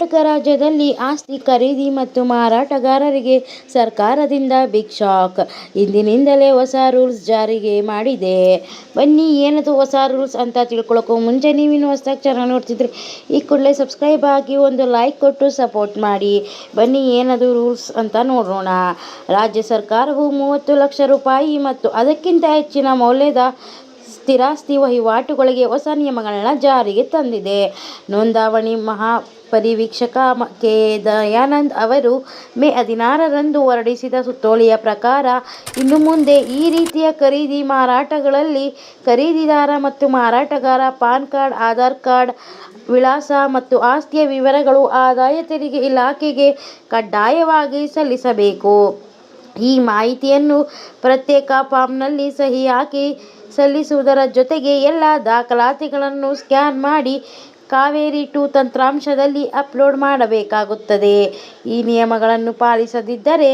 ಕರ್ನಾಟಕ ರಾಜ್ಯದಲ್ಲಿ ಆಸ್ತಿ ಖರೀದಿ ಮತ್ತು ಮಾರಾಟಗಾರರಿಗೆ ಸರ್ಕಾರದಿಂದ ಬಿಗ್ ಶಾಕ್. ಇಂದಿನಿಂದಲೇ ಹೊಸ ರೂಲ್ಸ್ ಜಾರಿಗೆ ಮಾಡಿದೆ. ಬನ್ನಿ, ಏನದು ಹೊಸ ರೂಲ್ಸ್ ಅಂತ ತಿಳ್ಕೊಳ್ಳೋಕ್ಕೂ ಮುಂಚೆ ನೀವಿನ ಹೊಸದಾಗಿ ನೋಡ್ತಿದ್ರೆ ಈ ಕೂಡಲೇ ಸಬ್ಸ್ಕ್ರೈಬ್ ಆಗಿ ಒಂದು ಲೈಕ್ ಕೊಟ್ಟು ಸಪೋರ್ಟ್ ಮಾಡಿ. ಬನ್ನಿ, ಏನದು ರೂಲ್ಸ್ ಅಂತ ನೋಡೋಣ. ರಾಜ್ಯ ಸರ್ಕಾರವು ಮೂವತ್ತು ಲಕ್ಷ ರೂಪಾಯಿ ಮತ್ತು ಅದಕ್ಕಿಂತ ಹೆಚ್ಚಿನ ಮೌಲ್ಯದ ಸ್ಥಿರಾಸ್ತಿ ವಹಿವಾಟುಗಳಿಗೆ ಹೊಸ ನಿಯಮಗಳನ್ನು ಜಾರಿಗೆ ತಂದಿದೆ. ನೋಂದಾವಣಿ ಮಹಾ ಪರಿವೀಕ್ಷಕ ಕೆ. ದಯಾನಂದ್ ಅವರು ಮೇ ಹದಿನಾರರಂದು ಹೊರಡಿಸಿದ ಸುತ್ತೋಲೆಯ ಪ್ರಕಾರ ಇನ್ನು ಮುಂದೆ ಈ ರೀತಿಯ ಖರೀದಿ ಮಾರಾಟಗಳಲ್ಲಿ ಖರೀದಿದಾರ ಮತ್ತು ಮಾರಾಟಗಾರ ಪಾನ್ ಕಾರ್ಡ್, ಆಧಾರ್ ಕಾರ್ಡ್, ವಿಳಾಸ ಮತ್ತು ಆಸ್ತಿಯ ವಿವರಗಳು ಆದಾಯ ತೆರಿಗೆ ಇಲಾಖೆಗೆ ಕಡ್ಡಾಯವಾಗಿ ಸಲ್ಲಿಸಬೇಕು. ಈ ಮಾಹಿತಿಯನ್ನು ಪ್ರತ್ಯೇಕ ಫಾರ್ಮ್ನಲ್ಲಿ ಸಹಿ ಹಾಕಿ ಸಲ್ಲಿಸುವುದರ ಜೊತೆಗೆ ಎಲ್ಲ ದಾಖಲಾತಿಗಳನ್ನು ಸ್ಕ್ಯಾನ್ ಮಾಡಿ ಕಾವೇರಿ ಟು ತಂತ್ರಾಂಶದಲ್ಲಿ ಅಪ್ಲೋಡ್ ಮಾಡಬೇಕಾಗುತ್ತದೆ. ಈ ನಿಯಮಗಳನ್ನು ಪಾಲಿಸದಿದ್ದರೆ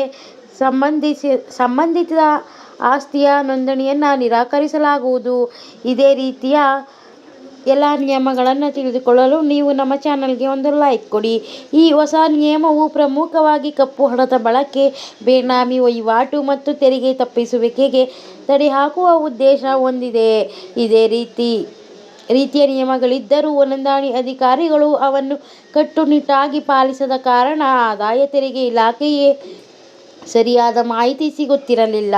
ಸಂಬಂಧಿಸಿ, ಸಂಬಂಧಿತ ಆಸ್ತಿಯ ನೋಂದಣಿಯನ್ನು ನಿರಾಕರಿಸಲಾಗುವುದು. ಇದೇ ರೀತಿಯ ಎಲ್ಲಾ ನಿಯಮಗಳನ್ನು ತಿಳಿದುಕೊಳ್ಳಲು ನೀವು ನಮ್ಮ ಚಾನಲ್ಗೆ ಒಂದು ಲೈಕ್ ಕೊಡಿ. ಈ ಹೊಸ ನಿಯಮವು ಪ್ರಮುಖವಾಗಿ ಕಪ್ಪು ಹಣದ ಬಳಕೆ, ಬೇನಾಮಿ ವಹಿವಾಟು ಮತ್ತು ತೆರಿಗೆ ತಪ್ಪಿಸುವಿಕೆಗೆ ತಡೆ ಹಾಕುವ ಉದ್ದೇಶ ಹೊಂದಿದೆ. ಇದೇ ರೀತಿ ರೀತಿಯ ನಿಯಮಗಳಿದ್ದರೂ ನೋಂದಣಿ ಅಧಿಕಾರಿಗಳು ಅವನ್ನು ಕಟ್ಟುನಿಟ್ಟಾಗಿ ಪಾಲಿಸದ ಕಾರಣ ಆದಾಯ ತೆರಿಗೆ ಇಲಾಖೆಗೆ ಸರಿಯಾದ ಮಾಹಿತಿ ಸಿಗುತ್ತಿರಲಿಲ್ಲ.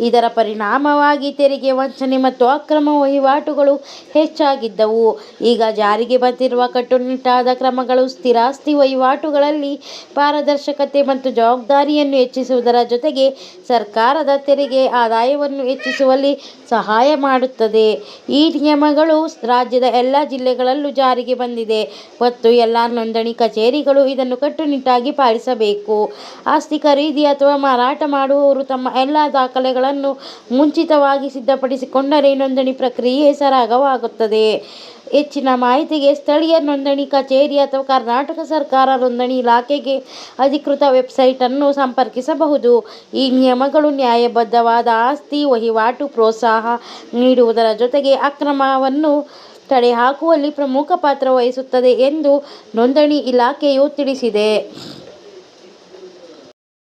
ಇದರ ಪರಿಣಾಮವಾಗಿ ತೆರಿಗೆ ವಂಚನೆ ಮತ್ತು ಅಕ್ರಮ ವಹಿವಾಟುಗಳು ಹೆಚ್ಚಾಗಿದ್ದವು. ಈಗ ಜಾರಿಗೆ ಬಂದಿರುವ ಕಟ್ಟುನಿಟ್ಟಾದ ಕ್ರಮಗಳು ಸ್ಥಿರಾಸ್ತಿ ವಹಿವಾಟುಗಳಲ್ಲಿ ಪಾರದರ್ಶಕತೆ ಮತ್ತು ಜವಾಬ್ದಾರಿಯನ್ನು ಹೆಚ್ಚಿಸುವುದರ ಜೊತೆಗೆ ಸರ್ಕಾರದ ತೆರಿಗೆ ಆದಾಯವನ್ನು ಹೆಚ್ಚಿಸುವಲ್ಲಿ ಸಹಾಯ ಮಾಡುತ್ತದೆ. ಈ ನಿಯಮಗಳು ರಾಜ್ಯದ ಎಲ್ಲ ಜಿಲ್ಲೆಗಳಲ್ಲೂ ಜಾರಿಗೆ ಬಂದಿದೆ ಮತ್ತು ಎಲ್ಲ ನೋಂದಣಿ ಕಚೇರಿಗಳು ಇದನ್ನು ಕಟ್ಟುನಿಟ್ಟಾಗಿ ಪಾಲಿಸಬೇಕು. ಆಸ್ತಿ ಖರೀದಿ ಅಥವಾ ಮಾರಾಟ ಮಾಡುವವರು ತಮ್ಮ ಎಲ್ಲಾ ದಾಖಲೆಗಳನ್ನು ಮುಂಚಿತವಾಗಿ ಸಿದ್ಧಪಡಿಸಿಕೊಂಡರೆ ನೋಂದಣಿ ಪ್ರಕ್ರಿಯೆ ಸರಾಗವಾಗುತ್ತದೆ. ಹೆಚ್ಚಿನ ಮಾಹಿತಿಗೆ ಸ್ಥಳೀಯ ನೋಂದಣಿ ಕಚೇರಿ ಅಥವಾ ಕರ್ನಾಟಕ ಸರ್ಕಾರ ನೋಂದಣಿ ಇಲಾಖೆಗೆ ಅಧಿಕೃತ ವೆಬ್ಸೈಟನ್ನು ಸಂಪರ್ಕಿಸಬಹುದು. ಈ ನಿಯಮಗಳು ನ್ಯಾಯಬದ್ಧವಾದ ಆಸ್ತಿ, ವಹಿವಾಟು, ಪ್ರೋತ್ಸಾಹ ನೀಡುವುದರ ಜೊತೆಗೆ ಅಕ್ರಮವನ್ನು ತಡೆಹಾಕುವಲ್ಲಿ ಪ್ರಮುಖ ಪಾತ್ರ ವಹಿಸುತ್ತದೆ ಎಂದು ನೋಂದಣಿ ಇಲಾಖೆಯು ತಿಳಿಸಿದೆ.